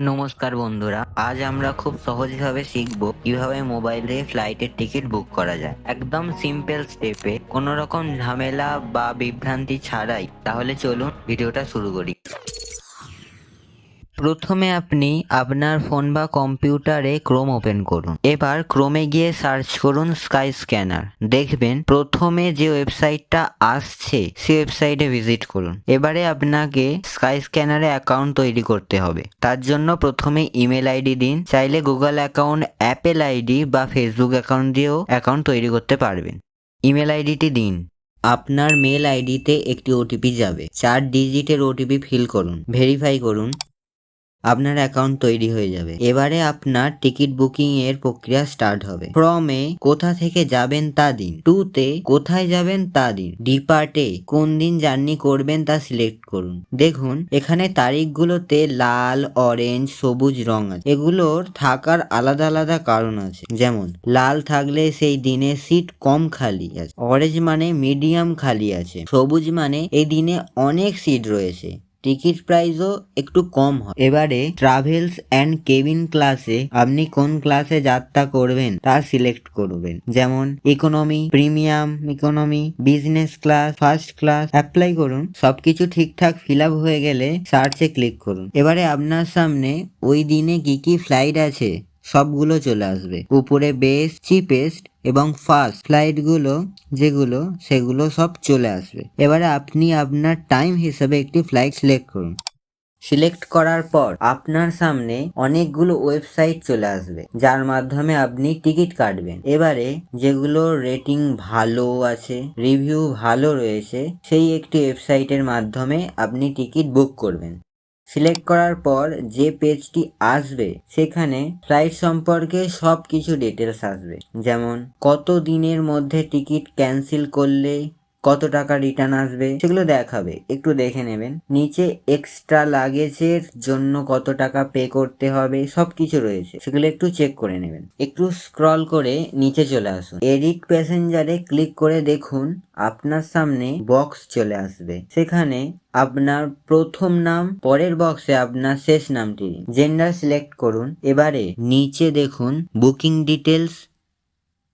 নমস্কার বন্ধুরা, আজ আমরা খুব সহজভাবে শিখব কীভাবে মোবাইলে ফ্লাইটের টিকিট বুক করা যায়। একদম সিম্পল স্টেপে কোনো রকম ঝামেলা বা বিভ্রান্তি ছাড়াই, তাহলে চলুন ভিডিওটা শুরু করি। প্রথমে আপনি আপনার ফোন বা কম্পিউটারে ক্রোম ওপেন করুন। এবার ক্রোমে গিয়ে সার্চ করুন স্কাই স্ক্যানার। দেখবেন প্রথমে যে ওয়েবসাইটটা আসছে সেই ওয়েবসাইটে ভিজিট করুন। এবারে আপনাকে স্কাই স্ক্যানারে অ্যাকাউন্ট তৈরি করতে হবে। তার জন্য প্রথমে ইমেল আইডি দিন। চাইলে গুগল অ্যাকাউন্ট, অ্যাপেল আইডি বা ফেসবুক অ্যাকাউন্ট দিয়েও অ্যাকাউন্ট তৈরি করতে পারবেন। ইমেল আইডিটি দিন। আপনার মেল আইডিতে একটি ওটিপি যাবে। চার ডিজিটের ওটিপি ফিল করুন। ভেরিফাই করুন। আপনার অ্যাকাউন্ট তৈরি হয়ে যাবে। এবারে আপনার টিকিট বুকিং এর প্রক্রিয়া স্টার্ট হবে। ফ্রমে কোথা থেকে যাবেন তা দিন। টু তে কোথায় যাবেন তা দিন। ডিপার্টে কোন দিন জার্নি করবেন তা সিলেক্ট করুন। দেখুন, এখানে তারিখগুলোতে লাল অরেঞ্জ সবুজ রং আছে। এগুলোর থাকার আলাদা আলাদা কারণ আছে। যেমন, লাল থাকলে সেই দিনে সিট কম খালি আছে। অরেঞ্জ মানে মিডিয়াম খালি আছে। সবুজ মানে এই দিনে অনেক সিট রয়েছে। টিকিট প্রাইসও একটু কম হয়। এবারে ট্রাভেলস অ্যান্ড কেবিন ক্লাসে আপনি কোন ক্লাসে যাত্রা করবেন তা সিলেক্ট করবেন। যেমন economy, premium, economy, business class, first class, apply করুন। সবকিছু ঠিকঠাক ফিল আপ হয়ে গেলে সার্চে ক্লিক করুন। এবারে আপনার সামনে ওই দিনে কি কি ফ্লাইট আছে সবগুলো চলে আসবে। উপরে বেস্ট চিপেস্ট এবং ফার্স্ট ফ্লাইটগুলো যেগুলো, সেগুলো সব চলে আসবে। এবারে আপনি আপনার টাইম হিসেবে একটি ফ্লাইট সিলেক্ট করুন। সিলেক্ট করার পর আপনার সামনে অনেকগুলো ওয়েবসাইট চলে আসবে, যার মাধ্যমে আপনি টিকিট কাটবেন। এবারে যেগুলো রেটিং ভালো আছে রিভিউ ভালো রয়েছে, সেই একটি ওয়েবসাইটের মাধ্যমে আপনি টিকিট বুক করবেন। সিলেক্ট করার পর যে পেজটি আসবে, সেখানে ফ্লাইট সম্পর্কে সব কিছু ডিটেলস আসবে। যেমন, কত দিনের মধ্যে টিকিট ক্যান্সেল করলে কত টাকা রিটার্ন আসবে সেগুলো দেখাবে, একটু দেখে নেবেন। নিচে এক্সট্রা লাগেজের জন্য কত টাকা পে করতে হবে সব কিছু রয়েছে, সেগুলো একটু চেক করে নেবেন। একটু স্ক্রল করে নিচে চলে আসুন। এডিট প্যাসেঞ্জারে ক্লিক করে দেখুন, আপনার সামনে বক্স চলে আসবে। সেখানে আপনার প্রথম নাম, পরের বক্সে আপনার শেষ নামটি। জেন্ডার সিলেক্ট করুন। এবারে নিচে দেখুন বুকিং ডিটেলস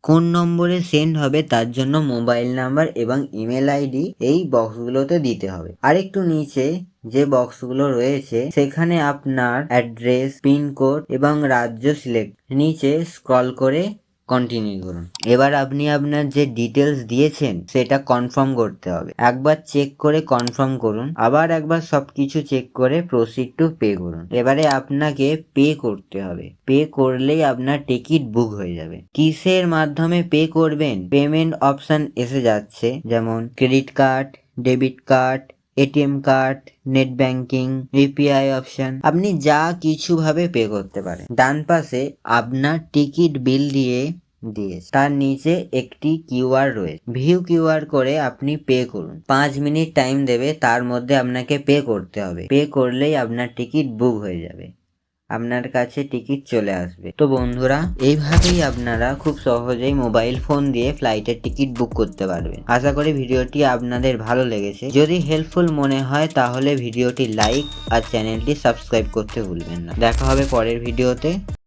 কোন নম্বরে সেন্ড হবে তার জন্য মোবাইল নাম্বার এবং ইমেল আইডি এই বক্সগুলোতে দিতে হবে। আরেকটু নিচে যে বক্সগুলো রয়েছে, সেখানে আপনার অ্যাড্রেস, পিনকোড এবং রাজ্য সিলেক্ট। নিচে স্ক্রল করে কন্টিনিউ করুন। এবার আপনি আপনার যে ডিটেলস দিয়েছেন, সেটা কনফার্ম করতে হবে। একবার চেক করে কনফার্ম করুন, আবার একবার সবকিছু চেক করে প্রসিড টু পে করুন। এবারে আপনাকে পে করতে হবে। পে করলেই আপনার টিকিট বুক হয়ে যাবে। কিসের মাধ্যমে পে করবেন? পেমেন্ট অপশন এসে যাচ্ছে, যেমন credit card debit card ATM card, net banking UPI option, আপনি যা কিছু ভাবে পে করতে পারেন। ডান পাশে আপনার টিকিট বিল দিয়ে দিয়েছে। তার নিচে একটি কিউআর রয়েছে। ভিউ কিউআর করে আপনি পে করুন। পাঁচ মিনিট টাইম দেবে, তার মধ্যে আপনাকে পে করতে হবে। পে করলেই আপনার টিকিট বুক হয়ে যাবে। আপনার কাছে টিকিট চলে আসবে। তো বন্ধুরা, এইভাবেই আপনারা খুব সহজেই মোবাইল ফোন দিয়ে ফ্লাইটের টিকিট বুক করতে পারবেন। আশা করি ভিডিওটি আপনাদের ভালো লেগেছে। যদি হেল্পফুল মনে হয়, তাহলে ভিডিওটি লাইক আর চ্যানেলটি সাবস্ক্রাইব করতে ভুলবেন না। দেখা হবে পরের ভিডিওতে।